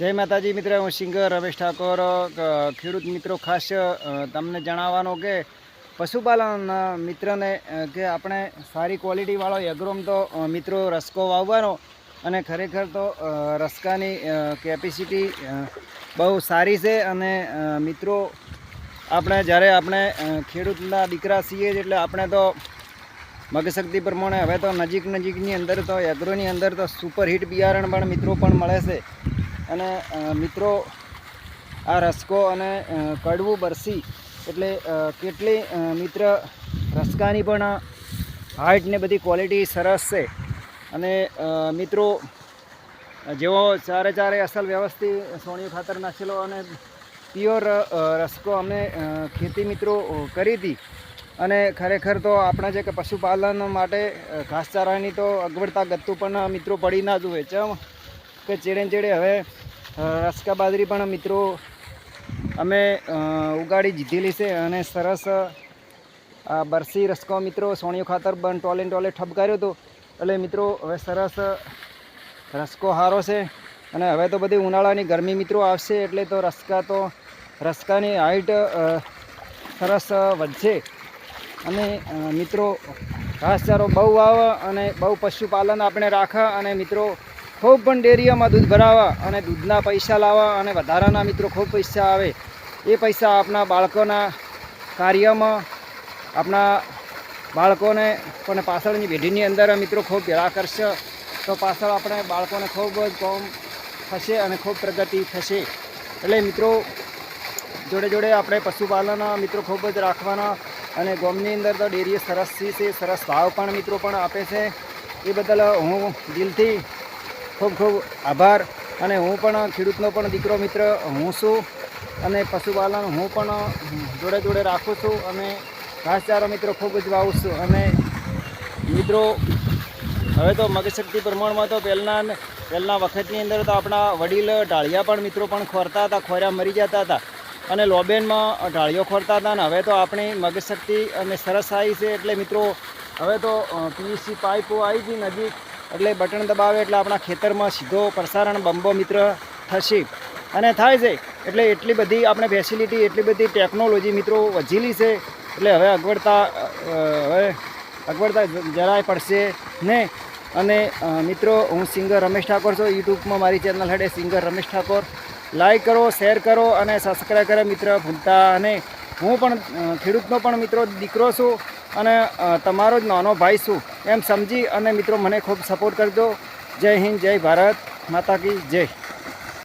જય માતાજી મિત્ર, હું સિંગર રમેશ ઠાકોર ખેડૂત મિત્રો ખાસ તમને જણાવવાનો કે પશુપાલન મિત્રને કે આપણે સારી ક્વોલિટીવાળો એગ્રોમ તો મિત્રો રસકો વાવવાનો અને ખરેખર તો રસકાની કેપેસિટી બહુ સારી છે અને મિત્રો આપણે જ્યારે આપણે ખેડૂતના દીકરા છીએ એટલે આપણે તો મગશક્તિ પ્રમાણે હવે તો નજીક નજીકની અંદર તો એગ્રોની અંદર તો સુપર હિટ બિયારણ પણ મિત્રો પણ મળે છે. અને મિત્રો, આ રસકો અને કડવું બરસી એટલે કેટલી મિત્ર રસકાની પણ હાઇટ ને બધી ક્વોલિટી સરસ છે. અને મિત્રો જેવો ચારે ચારે અસલ વ્યવસ્થિત સોણિયું ખાતર નાખેલો અને પ્યોર રસકો અમે ખેતી મિત્રો કરી હતી. અને ખરેખર તો આપણા જે કે પશુપાલન માટે ઘાસચારાની તો અગવડતા ગતું પણ મિત્રો પડી ના જુએ ચમ કે ચેડે ચેડે હવે રસકા બાજરી પણ મિત્રો અમે ઉગાડી જીધેલી છે અને સરસ બરસી રસકો મિત્રો સોણિયું ખાતર બન ટોલે ટોલે ઠપકાર્યો હતો. એટલે મિત્રો હવે સરસ રસકો સારો છે અને હવે તો બધી ઉનાળાની ગરમી મિત્રો આવશે એટલે તો રસકા તો, રસકાની હાઈટ સરસ વધશે. અને મિત્રો ઘાસચારો બહુ આવે અને બહુ પશુપાલન આપણે રાખે અને મિત્રો ખૂબ પણ ડેરીઓમાં દૂધ ભરાવા અને દૂધના પૈસા લાવવા અને વધારાના મિત્રો ખૂબ પૈસા આવે, એ પૈસા આપણા બાળકોના કાર્યમાં આપણા બાળકોને પણ પાછળની પેઢીની અંદર મિત્રો ખૂબ ભેળા કરશે, તો પાછળ આપણે બાળકોને ખૂબ જ કોમ થશે અને ખૂબ પ્રગતિ થશે. એટલે મિત્રો, જોડે જોડે આપણે પશુપાલન મિત્રો ખૂબ જ રાખવાના અને ગોમની અંદર તો ડેરી સરસ છે, સરસ ભાવ પણ મિત્રો પણ આપે છે. એ બદલ હું દિલથી ખૂબ ખૂબ આભાર. અને હું પણ ખેડૂતનો પણ દીકરો મિત્ર હું છું. અને પશુપાલન હું પણ જોડે જોડે રાખું છું. અને ઘાસચારો મિત્રો ખૂબ જ વાવું છું. અને મિત્રો, હવે તો મગશક્તિ પ્રમાણમાં તો પહેલાં પહેલાં વખતની અંદર તો આપણા વડીલ ઢાળિયા પણ મિત્રો પણ ખોરતા હતા, ખોર્યા મરી જતા હતા. અને લોબેનમાં ઢાળિયો ખોરતા હતા ને હવે તો આપણી મગશક્તિ અને સરસ આવી છે. એટલે મિત્રો, હવે તો પીવીસી પાઇપો આવી ગઈ નજીક. એટલે બટન દબાવે એટલે આપણા ખેતરમાં સીધો પ્રસારણ બંબો મિત્ર થશે. અને થાય છે, એટલે એટલી બધી આપણે ફેસિલિટી એટલી બધી ટેકનોલોજી મિત્રો વધેલી છે. એટલે હવે અગવડતા હવે અગવડતા જરાય પડશે ને અને મિત્રો, હું સિંગર રમેશ ઠાકોર છું. યુટ્યુબમાં મારી ચેનલ હેડે સિંગર રમેશ ઠાકોર. લાઈક કરો, શેર કરો અને સબસ્ક્રાઈબ કરે મિત્ર, ભૂલતા અને હું પણ ખેડૂતનો પણ મિત્રો દીકરો છું. અને તમારો જ નાનો ભાઈ છું, એમ સમજી અને મિત્રો મને ખૂબ સપોર્ટ કરજો જય હિન્દ, જય ભારત, માતા કી જય.